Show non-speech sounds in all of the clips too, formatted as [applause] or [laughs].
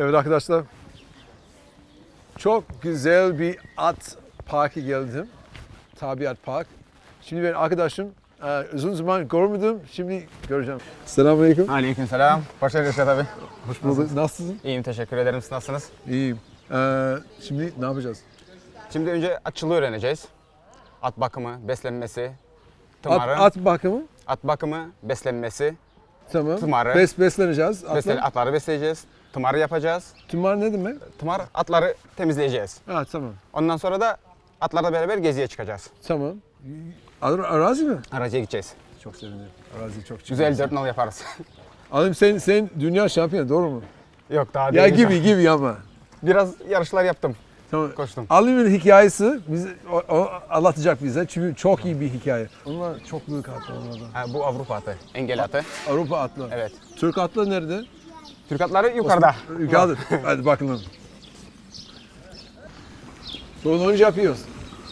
Evet arkadaşlar. Çok güzel bir at parkı geldim. Tabiat Park. Şimdi ben arkadaşım e, uzun zaman görmedim. Şimdi göreceğim. Selamünaleyküm. Aleykümselam. Hoş geldin Reşat abi. Hoş bulduk. Nasılsın? İyiyim teşekkür ederim. Siz nasılsınız? İyiyim. Ee, şimdi ne yapacağız? Şimdi önce atçılığı öğreneceğiz. At bakımı, beslenmesi, At, tımarı. At, at bakımı. bakımı, beslenmesi, Tamam. Tımarı. Bes, besleneceğiz. Atla. beslen, atları besleyeceğiz. Tımarı yapacağız. Tümar ne demek? Tımar atları temizleyeceğiz. Ha tamam. Ondan sonra da atlarla beraber geziye çıkacağız. Tamam. Ar- Arazi mi? Aracıya gideceğiz. Çok sevindim. Arazi çok Güzel dört nal yaparız. [laughs] Alim sen, sen dünya şampiyonu doğru mu? Yok daha Ya değil. gibi gibi ama. Biraz yarışlar yaptım. Tamam. Koştum. Alim'in hikayesi bize o, o anlatacak bize çünkü çok iyi bir hikaye. Onlar çok büyük atlar onlardan. Ha, bu Avrupa atı. Engel atı. Avrupa atlar. Evet. Türk atlar nerede? Türk atları yukarıda. Yukarıda. Hadi bakalım. Sonuncu yapıyoruz.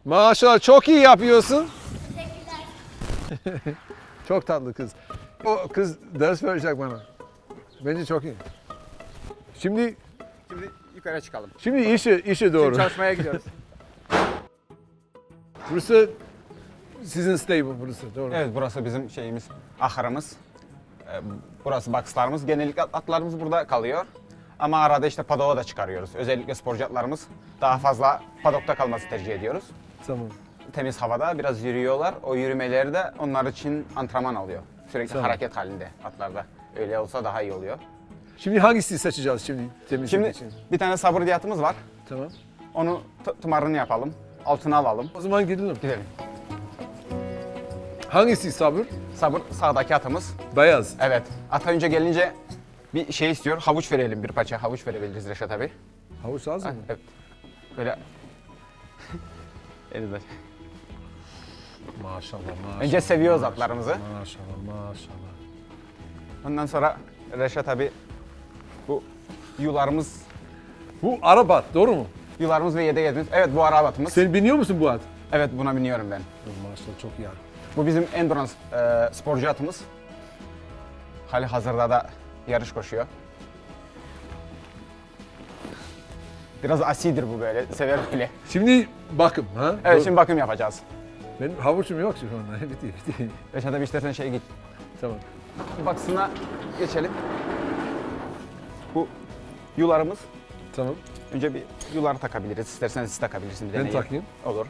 Maşallah çok iyi yapıyorsun. çok tatlı kız. O kız ders verecek bana. Bence çok iyi. Şimdi Şimdi yukarı çıkalım. şimdi işe işe doğru. çalışmaya gidiyoruz. Burası sizin stable burası doğru. Evet burası bizim şeyimiz, ahırımız. Ee, Burası boxlarımız. Genellikle atlarımız burada kalıyor. Ama arada işte padoğa da çıkarıyoruz. Özellikle sporcu atlarımız daha fazla padokta kalması tercih ediyoruz. Tamam. Temiz havada biraz yürüyorlar. O yürümeleri de onlar için antrenman alıyor. Sürekli Tamam. hareket halinde atlarda. Öyle olsa daha iyi oluyor. Şimdi hangisini seçeceğiz şimdi temizlik Şimdi için? bir tane sabır diyatımız var. Tamam. Onu t- tımarını yapalım. Altına alalım. O zaman gidelim. Gidelim. Hangisi sabır? Sabır sağdaki atımız. Beyaz. Evet. Ata önce gelince bir şey istiyor. Havuç verelim bir paça. Havuç verebiliriz Reşat abi. Havuç az mı? Evet. Böyle [laughs] Elinde. Maşallah maşallah. Önce seviyoruz atlarımızı. Maşallah maşallah. Ondan sonra Reşat abi bu yularımız Bu Arabat doğru mu? yularımız ve yedek etimiz. Evet bu araba atımız. Sen biniyor musun bu at? Evet buna biniyorum ben. Maşallah çok iyi. Bu bizim endurance e, sporcu atımız. Hali hazırda da yarış koşuyor. Biraz asidir bu böyle, sever böyle. Şimdi bakım ha? Evet şimdi bakım yapacağız. Benim havuçum yok şu anda. [laughs] bitti bitti. Reşat abi istersen şey git. tamam. Baksına geçelim. Bu yularımız. Tamam. Önce bir yular takabiliriz. İsterseniz siz takabilirsiniz. Ben takayım. Olur.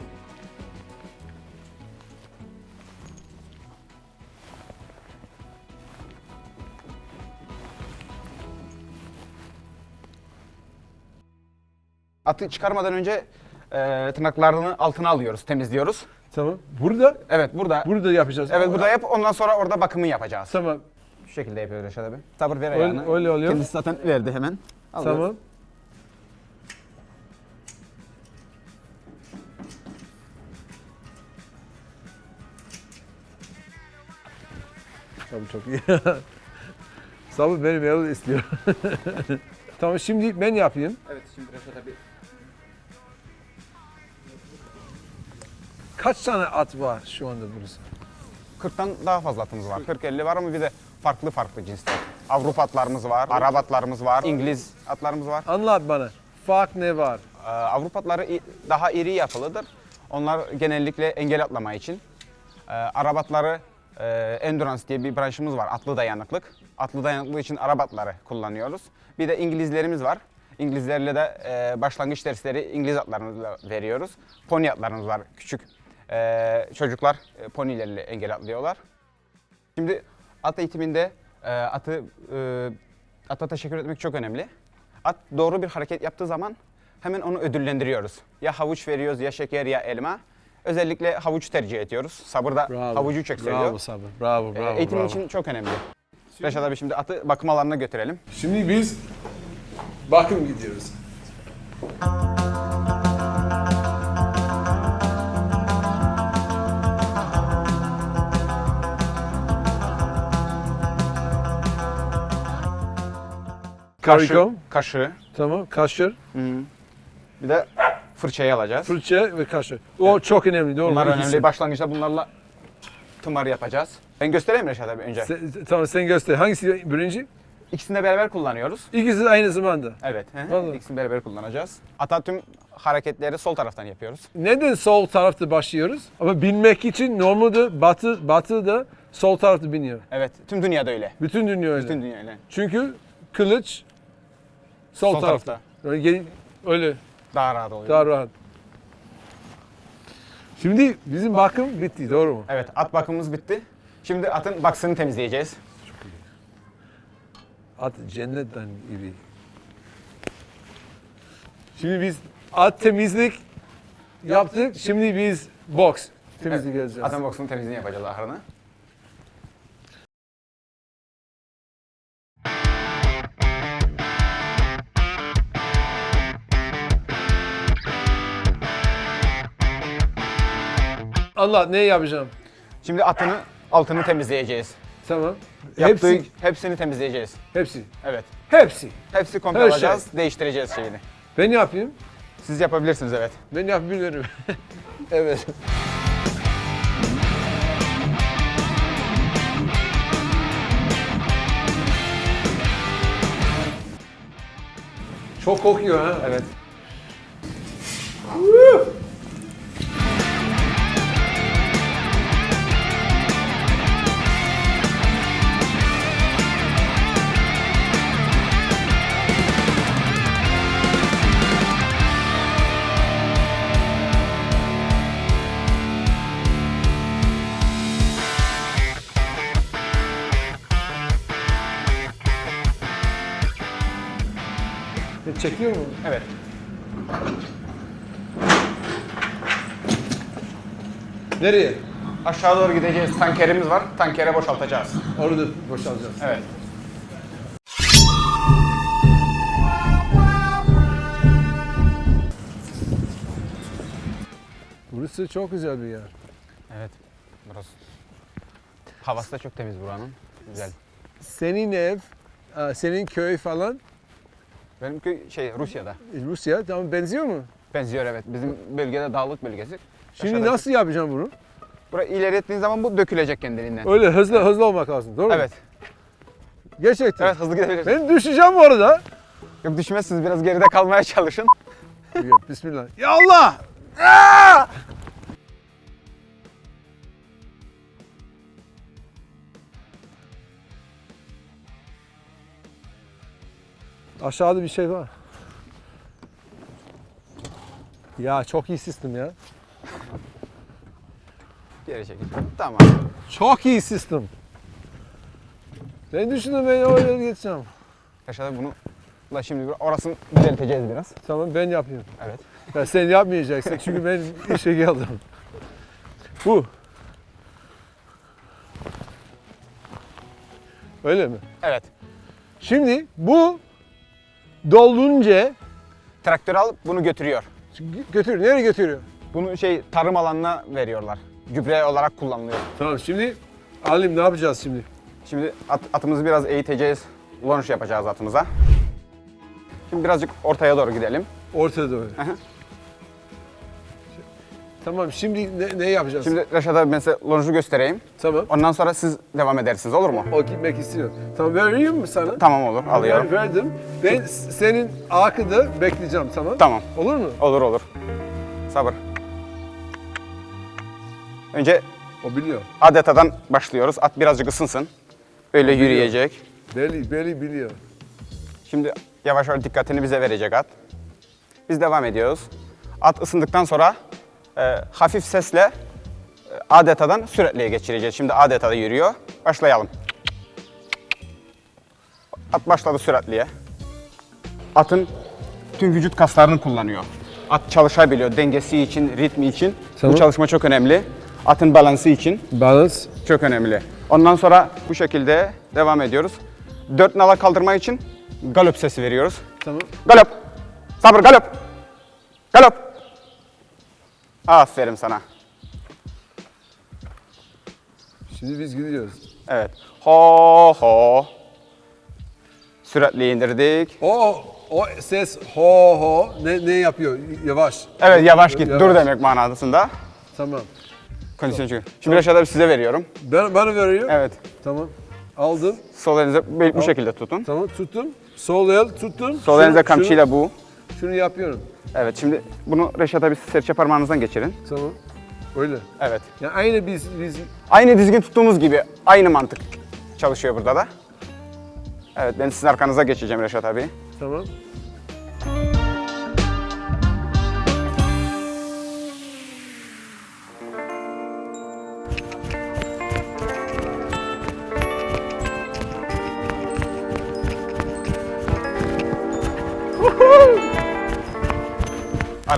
Atı çıkarmadan önce e, tırnaklarını altına alıyoruz, temizliyoruz. Tamam. Burada Evet burada. burada yapacağız. Evet burada yap. Ondan sonra orada bakımı yapacağız. Tamam. Şu şekilde yapıyoruz Reşat abi. Sabır ver Öyle- ayağını. öyle oluyor. Kendisi zaten verdi hemen. Alıyoruz. Tamam. Tabii çok iyi. [laughs] Sabır benim yolu istiyor. [laughs] tamam şimdi ben yapayım. Evet şimdi Reşat abi. Kaç tane at var şu anda burası? 40'tan daha fazla atımız var. 40-50 var ama bir de farklı farklı cinsler. Avrupa atlarımız var, Arap atlarımız var, İngiliz atlarımız var. Anlat bana. Fark ne var? Ee, Avrupa atları i- daha iri yapılıdır. Onlar genellikle engel atlama için. Ee, Arap atları e, endurance diye bir branşımız var. Atlı dayanıklık. Atlı dayanıklığı için Arap atları kullanıyoruz. Bir de İngilizlerimiz var. İngilizlerle de e, başlangıç dersleri İngiliz atlarımızla veriyoruz. Pony atlarımız var küçük. Ee, çocuklar e, ponilerle engel atlıyorlar. Şimdi at eğitiminde e, atı e, ata teşekkür etmek çok önemli. At doğru bir hareket yaptığı zaman hemen onu ödüllendiriyoruz. Ya havuç veriyoruz ya şeker ya elma. Özellikle havuç tercih ediyoruz. Sabır da havucu çok seviyor. Bravo Sabır. Bravo E, bravo. eğitim bravo. için çok önemli. Reşat abi şimdi atı bakım alanına götürelim. Şimdi biz bakım gidiyoruz. Karikom. Kaşı. Tamam. Kaşır. Bir de fırçayı alacağız. Fırça ve kaşır. O çok önemli. Doğru. Bunlar mu? önemli. İkisi. Başlangıçta bunlarla tımar yapacağız. Ben göstereyim mi Reşat abi önce? Sen, tamam sen göster. Hangisi birinci? İkisini de beraber kullanıyoruz. İkisi de aynı zamanda. Evet. Vallahi. İkisini beraber kullanacağız. Ata tüm hareketleri sol taraftan yapıyoruz. Neden sol tarafta başlıyoruz? Ama binmek için normalde batı, batıda sol tarafta biniyor. Evet. Tüm dünyada öyle. Bütün dünya öyle. Bütün dünya öyle. Çünkü kılıç sol, Sol tarafta. tarafta. Öyle, gel- öyle Daha rahat oluyor. daha rahat. Şimdi bizim bakım bitti doğru mu? Evet. At bakımımız bitti. Şimdi atın baksını temizleyeceğiz. At cennetten gibi. Şimdi biz at temizlik yaptık. Şimdi biz box temizlik yapacağız. Atın boksunu temizliğini yapacağız ahırını. Allah ne yapacağım? Şimdi atını altını temizleyeceğiz. Tamam. Yaptığı, Hepsi, hepsini temizleyeceğiz. hepsi, Evet. hepsi. Hepsi komple Her şey. alacağız, değiştireceğiz şeyini. Ben yapayım. Siz yapabilirsiniz evet. Ben yapabilirim. [laughs] evet. Çok kokuyor ha. Evet. Çekiyor mu? Evet. Nereye? Aşağı doğru gideceğiz. Tankerimiz var. Tankere boşaltacağız. Orada boşalacağız. Evet. Burası çok güzel bir yer. Evet. Burası. Havası da çok temiz buranın. Güzel. Senin ev, e, senin köy falan Benimki şey Rusya'da. e, Rusya tamam benziyor mu? Benziyor evet. Bizim bölgede dağlık bölgesi. Şimdi Aşağıda- nasıl yapacağım bunu? Burayı ileri ettiğin zaman bu dökülecek kendiliğinden. Öyle hızlı hızlı olmak lazım. Doğru mu? Evet. Gerçekten. Evet hızlı gidebiliriz. Ben düşeceğim bu arada. Yok düşmezsiniz. Biraz geride kalmaya çalışın. Yok, Bismillah. Ya Allah! Aa! Aşağıda bir şey var. Ya çok iyi sistem ya. Geri çekil. Tamam. Çok iyi sistem. Ben düşündüm ben oraya geçeceğim. Aşağıda bunu La şimdi bir- orasını düzelteceğiz biraz. Tamam ben yapayım. Evet. Ya sen yapmayacaksın çünkü ben işe geldim. Bu. Öyle mi? Evet. Şimdi bu dolunca Traktör alıp bunu götürüyor. götür. Nereye götürüyor? Bunu şey tarım alanına veriyorlar. Gübre olarak kullanılıyor. Tamam şimdi alayım ne yapacağız şimdi? Şimdi at- atımızı biraz eğiteceğiz. Launch yapacağız atımıza. Şimdi birazcık ortaya doğru gidelim. Ortada doğru. Aha. Tamam şimdi ne, ne yapacağız? Şimdi Reşat abi ben size launch'u göstereyim. Tamam. Ondan sonra siz devam edersiniz olur mu? O gitmek istiyor. Tamam vereyim mi sana? Tamam olur alıyorum. Ver, verdim. Ben s- senin arkada bekleyeceğim tamam? Tamam Olur mu? olur olur. Sabır. Önce O biliyor. adetadan başlıyoruz. At birazcık ısınsın. Öyle yürüyecek. Belli, belli biliyor. Şimdi yavaş yavaş dikkatini bize verecek at. Biz devam ediyoruz. At ısındıktan sonra e, hafif sesle e, adetadan süratliye geçireceğiz. Şimdi adetada yürüyor. Başlayalım. At başladı süratliye. Atın tüm vücut kaslarını kullanıyor. At çalışabiliyor dengesi için, ritmi için. Tamam. Bu çalışma çok önemli. Atın balansı için Balance. çok önemli. Ondan sonra bu şekilde devam ediyoruz. Dört nala kaldırma için galop sesi veriyoruz. Tamam. Galop. Sabır galop. Galop. Aferin sana. Şimdi biz gidiyoruz. Evet. Ho ho. Süratli indirdik. O o ses ho ho ne ne yapıyor? Yavaş. Evet yavaş git. Yavaş. Dur demek manasında. Tamam. Kondisyon çünkü. Şimdi aşağıda size veriyorum. Ben bana veriyor. Evet. Tamam. Aldım. Sol elinize bu- bu şekilde tutun. Tamam tuttum. Sol el tuttum. Sol elinize kamçıyla bu. Şunu, yapıyorum. Evet şimdi bunu Reşat abi serçe parmağınızdan geçirin. Tamam. Öyle. Evet. Yani aynı biz, biz Aynı dizgin tuttuğumuz gibi aynı mantık çalışıyor burada da. Evet ben sizin arkanıza geçeceğim Reşat abi. tamam.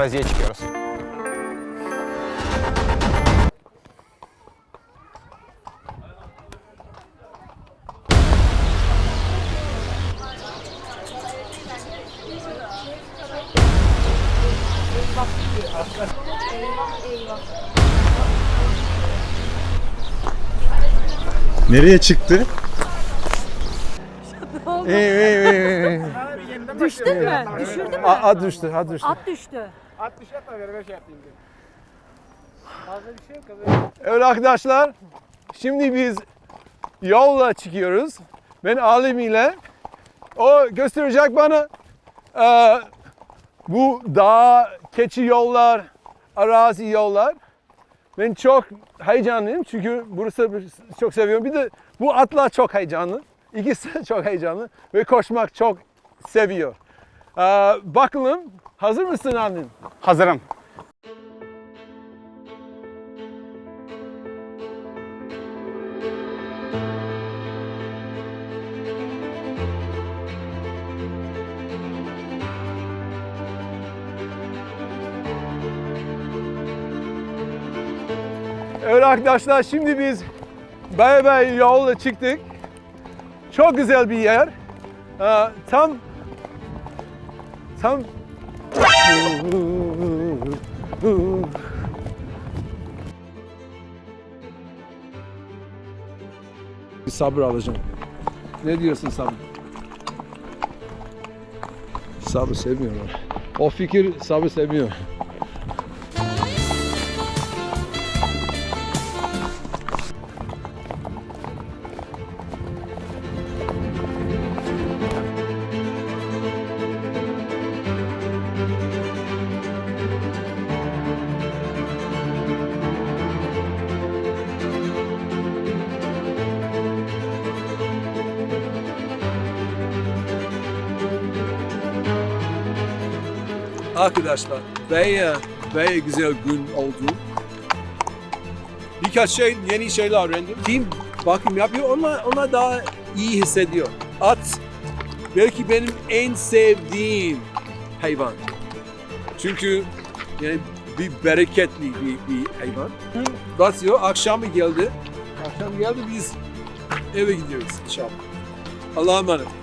Araziye çıkıyoruz. Nereye çıktı? İyi iyi. iyi. Düştün mü? Düşürdün mü? A, a düştü, a düştü. At düştü. Evet arkadaşlar, şimdi biz yolla çıkıyoruz. Ben Alim ile. O gösterecek bana eee, bu dağ, keçi yollar, arazi yollar. Ben çok heyecanlıyım çünkü burası çok seviyorum. Bir de bu atlar çok heyecanlı. İkisi çok heyecanlı ve koşmak çok seviyor. Eee, bakalım, hazır mısın Alim? Hazırım. Evet arkadaşlar şimdi biz beraber yolla çıktık. Çok güzel bir yer. Ee, tam tam bir sabır alacağım. Ne diyorsun sabır? Sabır sevmiyorlar. O fikir sabır sevmiyor. Arkadaşlar baya baya güzel gün oldu. Birkaç şey yeni şeyler öğrendim. Kim bakım yapıyor onlar, onlar daha iyi hissediyor. At belki benim en sevdiğim hayvan. Çünkü yani bir bereketli bir, bir hayvan. Basıyor, akşamı geldi. Akşam geldi biz eve gidiyoruz inşallah. Allah'a emanet.